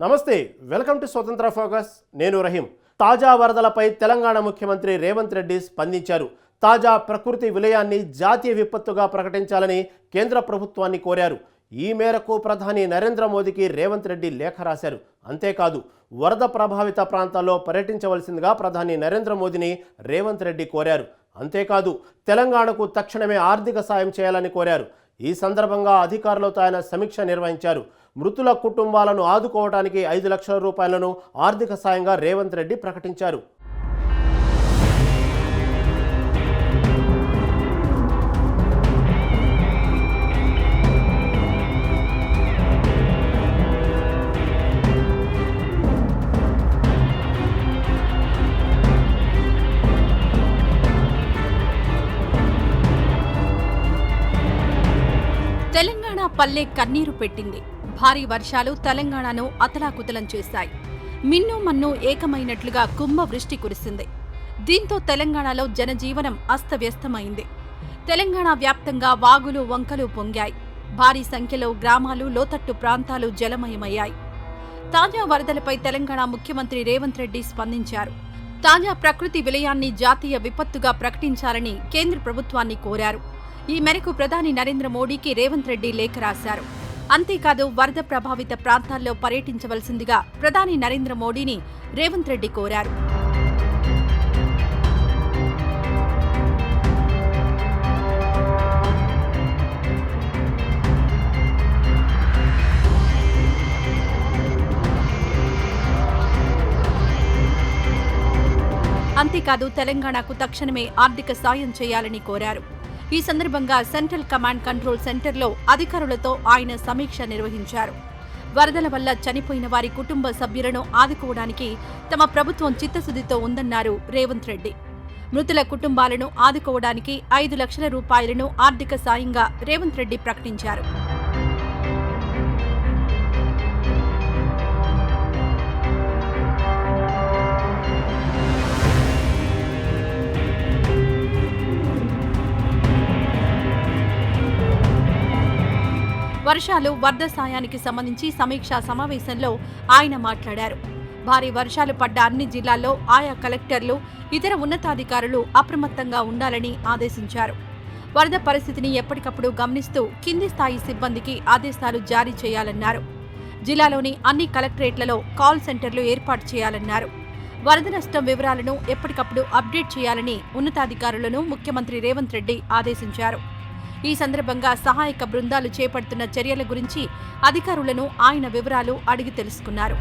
నమస్తే welcome to స్వతంత్ర focus. నేను రహీం. తాజా వరదలపై తెలంగాణ ముఖ్యమంత్రి రేవంత్ రెడ్డి స్పందించారు. తాజా ప్రకృతి విలయాన్ని జాతీయ విపత్తుగా ప్రకటించాలని కేంద్ర ప్రభుత్వాన్ని కోరారు. ఈ మేరకు ప్రధాని నరేంద్ర మోదీకి రేవంత్ రెడ్డి లేఖ రాశారు. అంతేకాదు వరద ప్రభావిత ప్రాంతాల్లో పర్యటించవలసిందిగా ప్రధాని నరేంద్ర మోదీని రేవంత్ రెడ్డి కోరారు. అంతేకాదు తెలంగాణకు తక్షణమే ఆర్థిక సాయం చేయాలని కోరారు. ఈ సందర్భంగా అధికారులతో ఆయన సమీక్ష నిర్వహించారు. మృతుల కుటుంబాలను ఆదుకోవడానికి ఐదు లక్షల రూపాయలను ఆర్థిక సాయంగా రేవంత్ రెడ్డి ప్రకటించారు. పల్లె కన్నీరు పెట్టింది. భారీ వర్షాలు తెలంగాణను అతలాకుతలం చేశాయి. మిన్ను మన్ను ఏకమైనట్లుగా కుంభ వృష్టి కురిసింది. దీంతో తెలంగాణలో జనజీవనం అస్తవ్యస్తమైంది. తెలంగాణ వ్యాప్తంగా వాగులు వంకలు పొంగాయి. భారీ సంఖ్యలో గ్రామాలు లోతట్టు ప్రాంతాలు జలమయమయ్యాయి. తాజా వరదలపై తెలంగాణ ముఖ్యమంత్రి రేవంత్ రెడ్డి స్పందించారు. తాజా ప్రకృతి విలయాన్ని జాతీయ విపత్తుగా ప్రకటించాలని కేంద్ర ప్రభుత్వాన్ని కోరారు. ఈ మేరకు ప్రధాని నరేంద్ర మోడీకి రేవంత్ రెడ్డి లేఖ రాశారు. అంతేకాదు వరద ప్రభావిత ప్రాంతాల్లో పర్యటించవలసిందిగా ప్రధాని నరేంద్ర మోడీని రేవంత్ రెడ్డి కోరారు. అంతేకాదు తెలంగాణకు తక్షణమే ఆర్థిక సాయం చేయాలని కోరారు. ఈ సందర్భంగా సెంట్రల్ కమాండ్ కంట్రోల్ సెంటర్లో అధికారులతో ఆయన సమీక్ష నిర్వహించారు. వరదల వల్ల చనిపోయిన వారి కుటుంబ సభ్యులను ఆదుకోవడానికి తమ ప్రభుత్వం చిత్తశుద్ధితో ఉందన్నారు రేవంత్ రెడ్డి. మృతుల కుటుంబాలను ఆదుకోవడానికి ఐదు లక్షల రూపాయలను ఆర్థిక సాయంగా రేవంత్ రెడ్డి ప్రకటించారు. వర్షాలు వరద సాయానికి సంబంధించి సమీక్షా సమావేశంలో ఆయన మాట్లాడారు. భారీ వర్షాలు పడ్డ అన్ని జిల్లాల్లో ఆయా కలెక్టర్లు ఇతర ఉన్నతాధికారులు అప్రమత్తంగా ఉండాలని ఆదేశించారు. వరద పరిస్థితిని ఎప్పటికప్పుడు గమనిస్తూ కింది స్థాయి సిబ్బందికి ఆదేశాలు జారీ చేయాలన్నారు. జిల్లాలోని అన్ని కలెక్టరేట్లలో కాల్ సెంటర్లు ఏర్పాటు చేయాలన్నారు. వరద నష్టం వివరాలను ఎప్పటికప్పుడు అప్డేట్ చేయాలని ఉన్నతాధికారులను ముఖ్యమంత్రి రేవంత్ రెడ్డి ఆదేశించారు. ఈ సందర్భంగా సహాయక బృందాలు చేపడుతున్న చర్యల గురించి అధికారులను ఆయన వివరాలు అడిగి తెలుసుకున్నారు.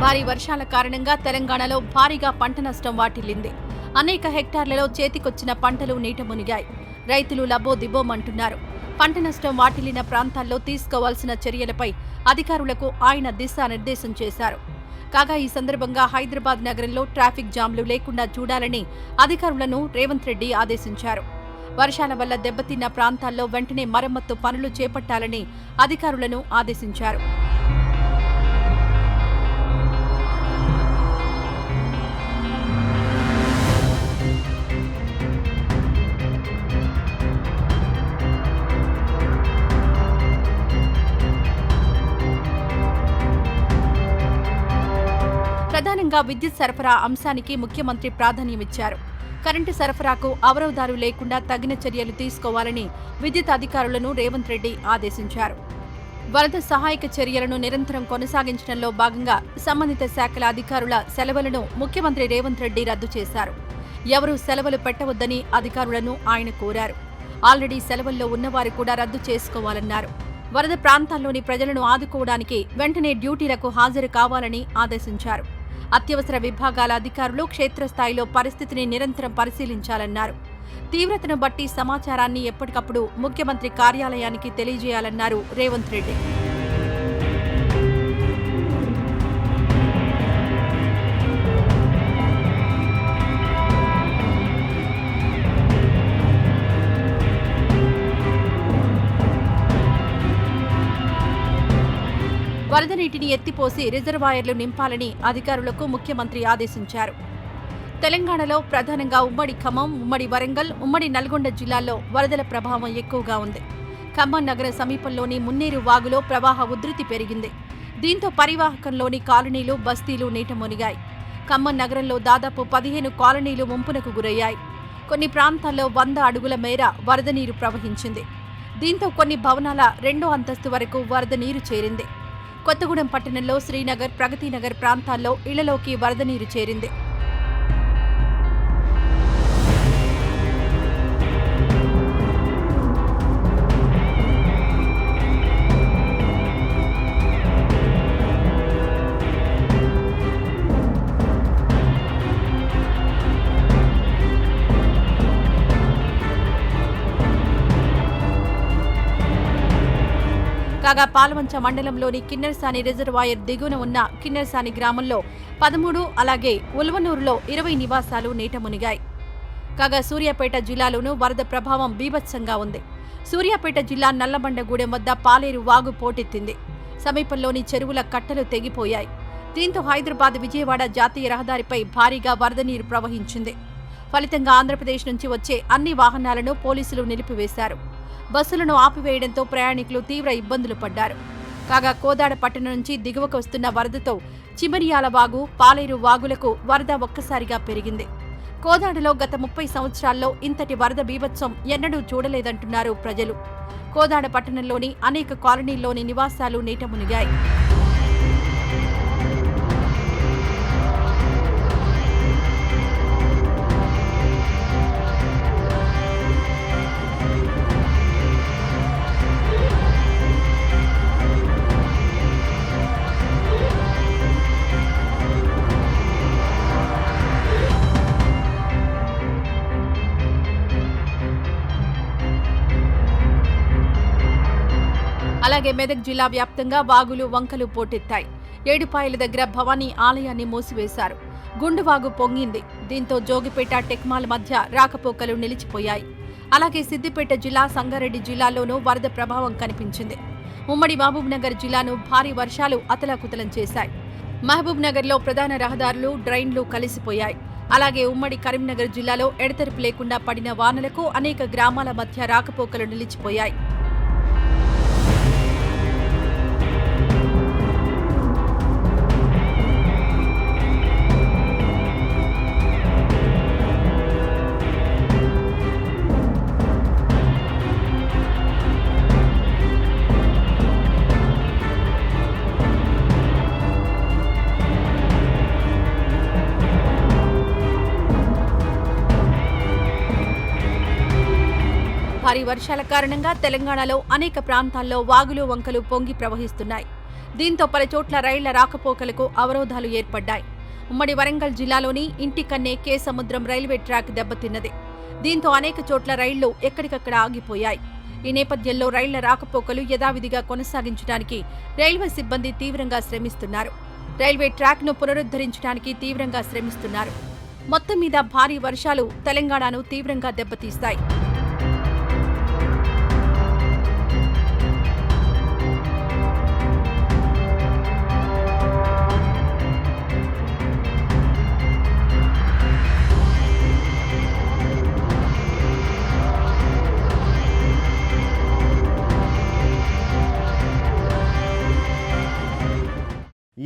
భారీ వర్షాల కారణంగా తెలంగాణలో భారీగా పంట నష్టం వాటిల్లింది. అనేక హెక్టార్లలో చేతికొచ్చిన పంటలు నీట మునిగాయి. రైతులు లబో దిబోమంటున్నారు పంట నష్టం వాటిల్లిన ప్రాంతాల్లో తీసుకోవాల్సిన చర్యలపై అధికారులకు ఆయన దిశానిర్దేశం చేశారు. కాగా ఈ సందర్భంగా హైదరాబాద్ నగరంలో ట్రాఫిక్ జామ్లు లేకుండా చూడాలని అధికారులను రేవంత్ రెడ్డి ఆదేశించారు. వర్షాల వల్ల దెబ్బతిన్న ప్రాంతాల్లో వెంటనే మరమ్మత్తు పనులు చేపట్టాలని అధికారులను ఆదేశించారు. ప్రధానంగా విద్యుత్ సరఫరా అంశానికి ముఖ్యమంత్రి ప్రాధాన్యమిచ్చారు కరెంటు సరఫరాకు అవరోధాలు లేకుండా తగిన చర్యలు తీసుకోవాలని విద్యుత్ అధికారులను రేవంత్ రెడ్డి ఆదేశించారు. వరద సహాయక చర్యలను నిరంతరం కొనసాగించడంలో భాగంగా సంబంధిత శాఖల అధికారుల సెలవులను ముఖ్యమంత్రి రేవంత్ రెడ్డి రద్దు చేశారు. ఎవరూ సెలవులు పెట్టవద్దని అధికారులను ఆయన కోరారు. ఆల్రెడీ సెలవుల్లో ఉన్నవారు కూడా రద్దు చేసుకోవాలన్నారు. వరద ప్రాంతాల్లోని ప్రజలను ఆదుకోవడానికి వెంటనే డ్యూటీలకు హాజరు కావాలని ఆదేశించారు. అత్యవసర విభాగాల అధికారులు క్షేత్రస్థాయిలో పరిస్థితిని నిరంతరం పరిశీలించాలన్నారు. తీవ్రతను బట్టి సమాచారాన్ని ఎప్పటికప్పుడు ముఖ్యమంత్రి కార్యాలయానికి తెలియజేయాలన్నారు రేవంత్ రెడ్డి. వరద నీటిని ఎత్తిపోసి రిజర్వాయర్లు నింపాలని అధికారులకు ముఖ్యమంత్రి ఆదేశించారు. తెలంగాణలో ప్రధానంగా ఉమ్మడి ఖమ్మం ఉమ్మడి వరంగల్ ఉమ్మడి నల్గొండ జిల్లాల్లో వరదల ప్రభావం ఎక్కువగా ఉంది. ఖమ్మం నగర సమీపంలోని మున్నేరు వాగులో ప్రవాహ ఉధృతి పెరిగింది. దీంతో పరివాహకంలోని కాలనీలు బస్తీలు నీట మునిగాయి. ఖమ్మం నగరంలో దాదాపు పదిహేను కాలనీలు ముంపునకు గురయ్యాయి. కొన్ని ప్రాంతాల్లో వంద అడుగుల మేర వరద నీరు ప్రవహించింది. దీంతో కొన్ని భవనాల రెండో అంతస్తు వరకు వరద నీరు చేరింది. కొత్తగూడెం పట్టణంలో శ్రీనగర్ ప్రగతినగర్ ప్రాంతాల్లో ఇళ్ళలోకి వరద నీరు చేరింది. కాగా పాలవంచ మండలంలోని కిన్నెరసాని రిజర్వాయర్ దిగువన ఉన్న కిన్నెరసాని గ్రామంలో పదమూడు అలాగే ఉల్వనూరులో ఇరవై నివాసాలు నీట మునిగాయి. కాగా సూర్యాపేట జిల్లాలోనూ వరద ప్రభావం బీభత్సంగా ఉంది. సూర్యాపేట జిల్లా నల్లబండగూడెం వద్ద పాలేరు వాగు పోటెత్తింది. సమీపంలోని చెరువుల కట్టలు తెగిపోయాయి. దీంతో హైదరాబాద్ విజయవాడ జాతీయ రహదారిపై భారీగా వరద నీరు ప్రవహించింది. ఫలితంగా ఆంధ్రప్రదేశ్ నుంచి వచ్చే అన్ని వాహనాలను పోలీసులు నిలిపివేశారు. బస్సులను ఆపివేయడంతో ప్రయాణికులు తీవ్ర ఇబ్బందులు పడ్డారు. కాగా కోదాడ పట్టణం నుంచి దిగువకు వస్తున్న వరదతో చిమరియాల వాగు పాలేరు వాగులకు వరద ఒక్కసారిగా పెరిగింది. కోదాడలో గత ముప్పై సంవత్సరాల్లో ఇంతటి వరద బీభత్సం ఎన్నడూ చూడలేదంటున్నారు ప్రజలు. కోదాడ పట్టణంలోని అనేక కాలనీల్లోని నివాసాలు నీట మునిగాయి. అలాగే మెదక్ జిల్లా వ్యాప్తంగా వాగులు వంకలు పోటెత్తాయి. ఏడుపాయల దగ్గర భవానీ ఆలయాన్ని మూసివేశారు. గుండువాగు పొంగింది. దీంతో జోగిపేట టెక్మాల్ మధ్య రాకపోకలు నిలిచిపోయాయి. అలాగే సిద్దిపేట జిల్లా సంగారెడ్డి జిల్లాలోనూ వరద ప్రభావం కనిపించింది. ఉమ్మడి మహబూబ్నగర్ జిల్లాను భారీ వర్షాలు అతలాకుతలం చేశాయి. మహబూబ్నగర్లో ప్రధాన రహదారులు డ్రైన్లు కలిసిపోయాయి. అలాగే ఉమ్మడి కరీంనగర్ జిల్లాలో ఎడతెరిపి లేకుండా పడిన వానలకు అనేక గ్రామాల మధ్య రాకపోకలు నిలిచిపోయాయి. భారీ వర్షాల కారణంగా తెలంగాణలో అనేక ప్రాంతాల్లో వాగులు వంకలు పొంగి ప్రవహిస్తున్నాయి. దీంతో పలుచోట్ల రైళ్ళ రాకపోకలకు అవరోధాలు ఏర్పడ్డాయి. ఉమ్మడి వరంగల్ జిల్లాలోని ఇంటికన్నే కే సముద్రం రైల్వే ట్రాక్ దెబ్బతిన్నది. దీంతో అనేక చోట్ల రైళ్ళు ఎక్కడికక్కడ ఆగిపోయాయి. ఈ నేపథ్యంలో రైళ్ళ రాకపోకలు యథావిధిగా కొనసాగించడానికి రైల్వే సిబ్బంది తీవ్రంగా శ్రమిస్తున్నారు. రైల్వే ట్రాక్ను పునరుద్ధరించడానికి తీవ్రంగా శ్రమిస్తున్నారు. మొత్తం మీద భారీ వర్షాలు తెలంగాణను తీవ్రంగా దెబ్బతీస్తాయి.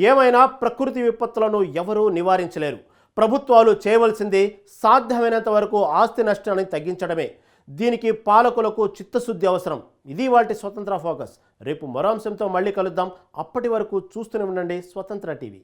ఏమైనా ప్రకృతి విపత్తులను ఎవరూ నివారించలేరు. ప్రభుత్వాలు చేయవలసింది సాధ్యమైనంత వరకు ఆస్తి నష్టాన్ని తగ్గించడమే. దీనికి పాలకులకు చిత్తశుద్ధి అవసరం. ఇది వాటి స్వతంత్ర ఫోకస్. రేపు మరో అంశంతో మళ్ళీ కలుద్దాం. అప్పటి వరకు చూస్తూనే ఉండండి స్వతంత్ర టీవీ.